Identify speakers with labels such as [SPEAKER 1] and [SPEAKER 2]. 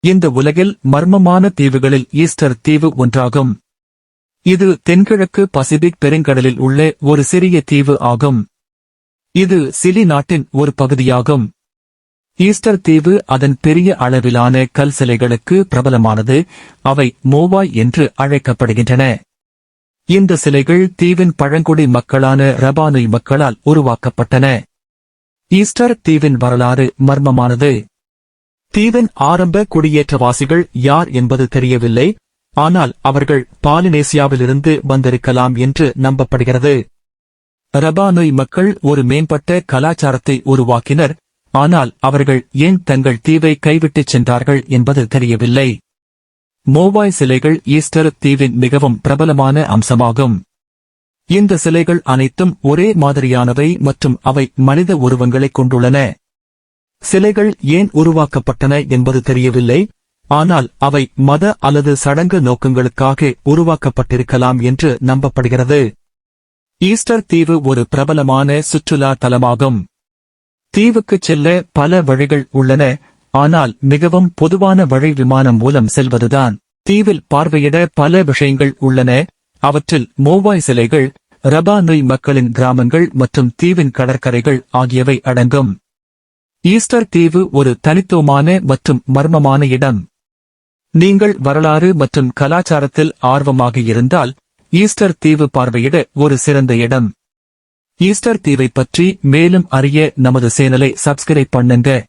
[SPEAKER 1] இந்த உலகில் மர்மமான தீவுகளில் ஈஸ்டர் தீவு ஒன்றாகும். இது தென்கிழக்கு பசிபிக் பெருங்கடலில் உள்ள ஒரு சிறிய தீவு ஆகும். இது சிலி நாட்டின் ஒரு பகுதியாகும். ஈஸ்டர் தீவு அதன் பெரிய அளவிலான கல் சிலைகளுக்கு பிரபலமானது. அவை மோவாய் என்று அழைக்கப்படுகின்றன. இந்த சிலைகள் தீவின் பழங்குடி மக்களான ரபானுய் மக்களால் உருவாக்கப்பட்டன. ஈஸ்டர் தீவின் வரலாறு மர்மமானது. தீவின் ஆரம்ப குடியேற்றவாசிகள் யார் என்பது தெரியவில்லை. ஆனால் அவர்கள் பாலினேசியாவிலிருந்து வந்திருக்கலாம் என்று நம்பப்படுகிறது. ரபானுய் மக்கள் ஒரு மேம்பட்ட கலாச்சாரத்தை உருவாக்கினர். ஆனால் அவர்கள் ஏன் தங்கள் தீவை கைவிட்டுச் சென்றார்கள் என்பது தெரியவில்லை. மோவாய் சிலைகள் ஈஸ்டர் தீவின் மிகவும் பிரபலமான அம்சமாகும். இந்த சிலைகள் அனைத்தும் ஒரே மாதிரியானவை மற்றும் அவை மனித உருவங்களைக் கொண்டுள்ளன. சிலைகள் ஏன் உருவாக்கப்பட்டன என்பது தெரியவில்லை. ஆனால் அவை மத அல்லது சடங்கு நோக்கங்களுக்காக உருவாக்கப்பட்டிருக்கலாம் என்று நம்பப்படுகிறது. ஈஸ்டர் தீவு ஒரு பிரபலமான சுற்றுலா தலமாகும். தீவுக்குச் செல்ல பல வழிகள் உள்ளன ஆனால் மிகவும் பொதுவான வழி விமானம் மூலம் செல்வதுதான். தீவில் பார்வையிட பல விஷயங்கள் உள்ளன அவற்றில் மோவாய் சிலைகள் ரபா நொய் மக்களின் கிராமங்கள் மற்றும் தீவின் கடற்கரைகள் ஆகியவை அடங்கும். ஈஸ்டர் தீவு ஒரு தனித்துவமான மற்றும் மர்மமான இடம். நீங்கள் வரலாறு மற்றும் கலாச்சாரத்தில் ஆர்வமாக இருந்தால் ஈஸ்டர் தீவு பார்வையிட ஒரு சிறந்த இடம். ஈஸ்டர் தீவை பற்றி மேலும் அறிய நமது சேனலை சப்ஸ்கிரைப் பண்ணுங்க.